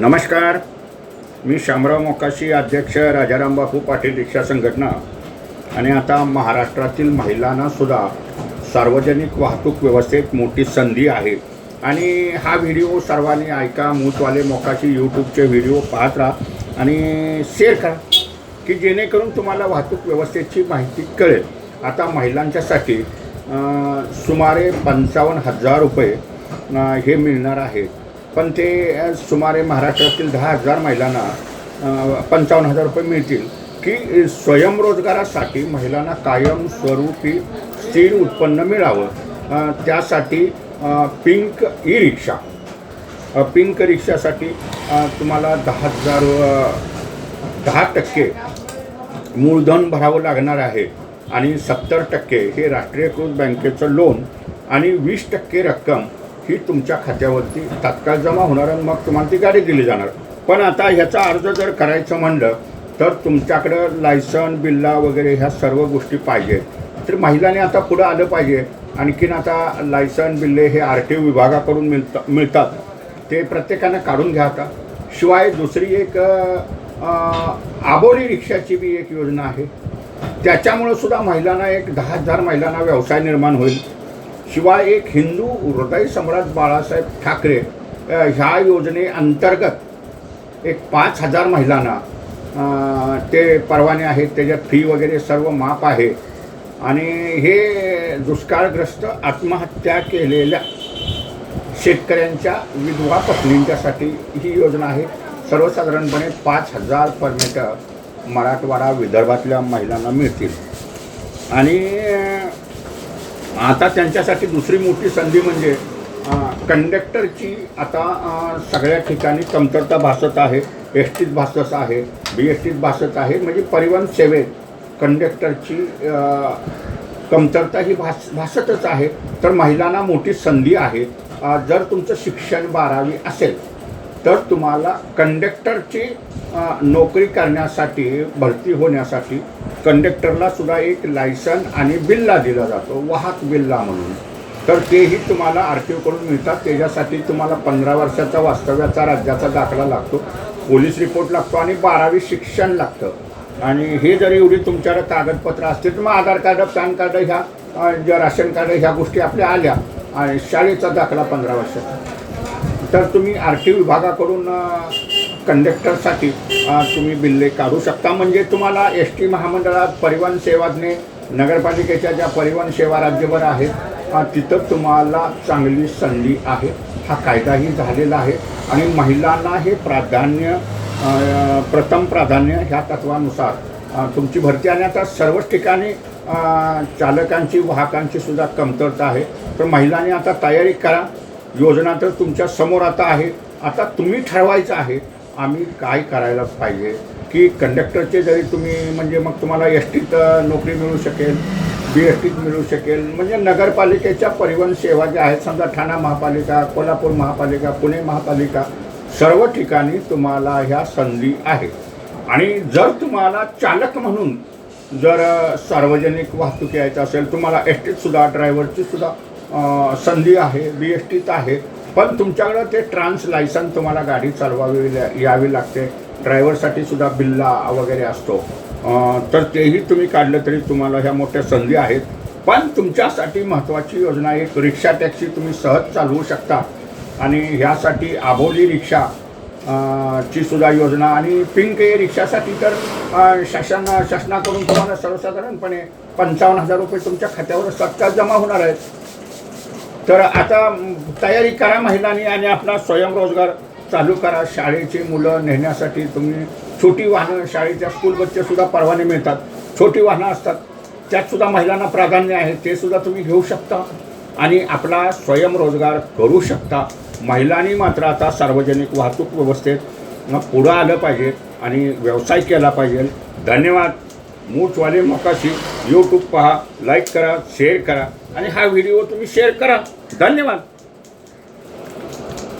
नमस्कार. मी शामराव मोकाशी अध्यक्ष राजाराम बापू पाटील रिक्षा संघटना आणि आता महाराष्ट्रातील महिलांनासुद्धा सार्वजनिक वाहतूक व्यवस्थेत मोठी संधी आहे. आणि हा व्हिडिओ सर्वांनी ऐका मूतवाले मोकाशी यूट्यूबचे व्हिडिओ पाहत राहा आणि शेअर करा की जेणेकरून तुम्हाला वाहतूक व्यवस्थेची माहिती कळेल. आता महिलांच्यासाठी सुमारे पंचावन्न हजार रुपये हे मिळणार आहेत पण ते सुमारे महाराष्ट्रातील दहा हजार महिलांना पंचावन्न हजार रुपये मिळतील की स्वयंरोजगारासाठी महिलांना कायमस्वरूपी स्थिर उत्पन्न मिळावं. त्यासाठी पिंक ई रिक्षा पिंक रिक्षासाठी तुम्हाला दहा हजार दहा टक्के मूलधन भरावं लागणार आहे आणि सत्तर टक्के हे राष्ट्रीयकृत बँकेचं लोन आणि वीस टक्के रक्कम ही तुमच्या खात्यावरती तात्काळ जमा होणार आणि मग तुम्हाला ती गाडी दिली जाणार. पण आता ह्याचा अर्ज जर करायचं म्हणलं तर तुमच्याकडं लायसन बिल्ला वगैरे ह्या सर्व गोष्टी पाहिजे. तर महिलांनी आता पुढं आलं पाहिजे. आणखीन आता लायसन बिल्ले हे आर टी ओ विभागाकडून मिळत मिळतात. ते प्रत्येकानं काढून घ्या आता. शिवाय दुसरी एक आबोली रिक्षाची बी एक योजना आहे. त्याच्यामुळं सुद्धा महिलांना एक दहा हजार महिलांना व्यवसाय निर्माण होईल. शिवाय एक हिंदू हृदय सम्राट बाळासाहेब ठाकरे ह्या ह्या योजनेअंतर्गत एक पाच हजार महिलांना ते परवाने आहेत त्याच्यात फी वगैरे सर्व माफ आहे. आणि हे दुष्काळग्रस्त आत्महत्या केलेल्या शेतकऱ्यांच्या विधवा पत्नींच्यासाठी ही योजना आहे. सर्वसाधारणपणे पाच हजार परमिट मराठवाडा विदर्भातल्या महिलांना मिळतील. आणि आता त्यांच्यासाठी दुसरी मोठी संधी म्हणजे कंडक्टरची आता सगळ्या ठिकाणी कमतरता भासत आहे. एस टीत भासत आहे बी एस टीत भासत आहे. म्हणजे परिवहन सेवेत कंडक्टरची कमतरता ही भास भासतच आहे. तर महिलांना मोठी संधी आहे. जर तुमचं शिक्षण बारावी असेल तर तुम्हाला कंडक्टरची नोकरी करण्यासाठी भरती होण्यासाठी कंडक्टरला सुद्धा एक लायसन आणि बिल्ला दिला जातो वाहक बिल्ला म्हणून. तर तेही तुम्हाला आर टी ओकडून मिळतात. त्याच्यासाठी तुम्हाला पंधरा वर्षाचा वास्तव्याचा राज्याचा दाखला लागतो. पोलीस रिपोर्ट लागतो आणि बारावी शिक्षण लागतं. आणि हे जर एवढी तुमच्याकडे कागदपत्र असतील तर मग आधार कार्ड पॅन कार्ड ह्या ज्या राशन कार्ड ह्या गोष्टी आपल्या आल्या आणि शाळेचा दाखला पंधरा वर्षाचा. तर तुम्ही आर टी विभागाकडून कंडक्टरसाठी तुम्ही बिल्ले काढू शकता. म्हणजे तुम्हाला एस टी महामंडळात परिवहन सेवाने नगरपालिकेच्या ज्या परिवहन सेवा राज्यभर आहेत तिथं तुम्हाला चांगली संधी आहे. हा कायदाही झालेला आहे. आणि महिलांना हे प्राधान्य प्रथम प्राधान्य ह्या तत्वानुसार तुमची भरती. आणि आता सर्वच ठिकाणी चालकांची वाहकांची सुद्धा कमतरता आहे. तर महिलांनी आता तयारी करा. योजना तर तुमच्यासमोर आता आहे. आता तुम्ही ठरवायचं आहे. आम्ही काय करायला पाहिजे? की कंडक्टरचे जरी तुम्ही म्हणजे मग तुम्हाला एस टीत नोकरी मिळू शकेल बी एस टीत मिळू शकेल म्हणजे नगरपालिकेच्या परिवहन सेवा ज्या आहेत समजा ठाणा महापालिका कोल्हापूर महापालिका पुणे महापालिका सर्व ठिकाणी तुम्हाला ह्या संधी आहे. आणि जर तुम्हाला चालक म्हणून जर सार्वजनिक वाहतूक यायचं असेल तुम्हाला एस टीतसुद्धा ड्रायव्हरचीसुद्धा संधी आहे बी एस टीत आहे. पण तुमच्याकडं ते ट्रान्स लायसन तुम्हाला गाडी चालवावी यावी लागते. ड्रायव्हरसाठी सुद्धा बिल्ला वगैरे असतो. तर तेही तुम्ही काढलं तरी तुम्हाला ह्या मोठ्या संधी आहेत. पण तुमच्यासाठी महत्त्वाची योजना एक रिक्षा टॅक्सी तुम्ही सहज चालवू शकता. आणि ह्यासाठी आबोली रिक्षा ची सुद्धा योजना आणि पिंक ए रिक्षासाठी तर शासन शासनाकडून तुम्हाला सर्वसाधारणपणे पंचावन्न हजार रुपये तुमच्या खात्यावर सत्ता जमा होणार आहेत. तर आता तयारी करा महिलांनी आणि आपला स्वयंरोजगार चालू करा. शाळेची मुलं नेण्यासाठी तुम्ही छोटी वाहनं शाळेच्या स्कूल बच्चेसुद्धा परवाने मिळतात. छोटी वाहनं असतात. त्यातसुद्धा महिलांना प्राधान्य आहे. ते सुद्धा तुम्ही घेऊ शकता आणि आपला स्वयंरोजगार करू शकता. महिलांनी मात्र आता सार्वजनिक वाहतूक व्यवस्थेत पुढं आलं पाहिजे आणि व्यवसाय केला पाहिजे. धन्यवाद. मूठवाले मकाशी यूट्यूब पहा लाईक करा शेअर करा आणि हा व्हिडिओ तुम्ही शेअर करा. धन्यवाद.